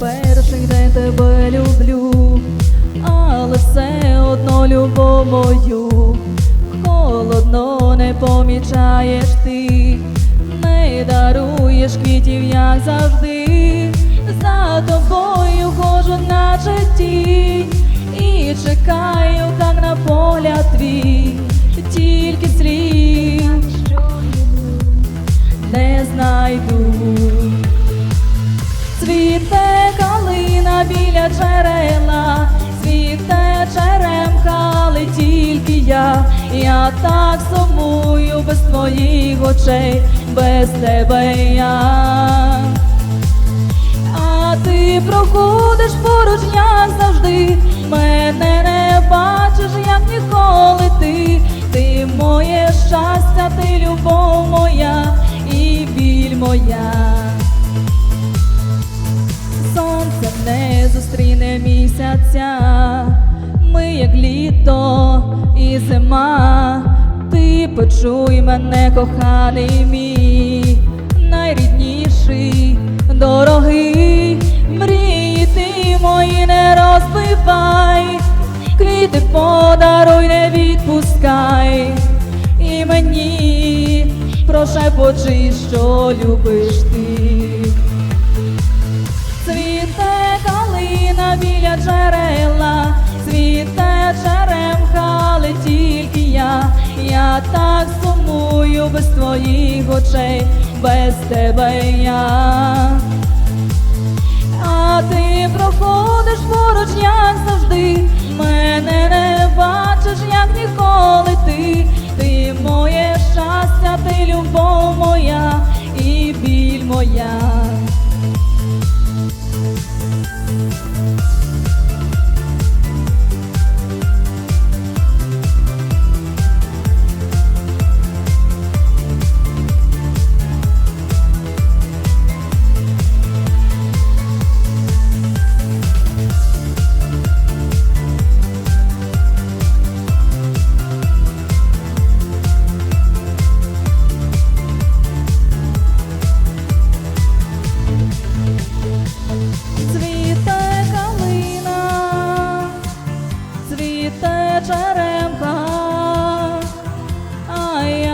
перший день тебе люблю, але все одно любов мою, холодно не помічаєш ти, не даруєш квітів, як завжди, за тобою хожу, наче тінь, і чекаю, так на погляд твій, біля джерела, світе черемха, але тільки я, я так сумую без твоїх очей, без тебе я. А ти проходиш поруч, як завжди, мене не бачиш, як ніколи не зустріне місяця, ми як літо і зима, ти почуй мене, коханий мій, найрідніший, дорогий, мрії ти мої не розбивай, квіти подаруй, не відпускай, і мені прошепочи, що любиш ти. Джерела, світе черемха, але тільки я, я так сумую без твоїх очей, без тебе я.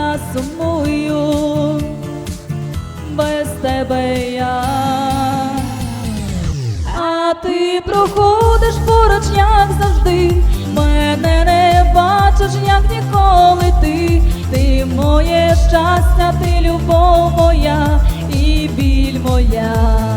я сумую, без тебе я, а ти проходиш поруч, як завжди, мене не бачиш, як ніколи ти, ти моє щастя, ти любов моя і біль моя.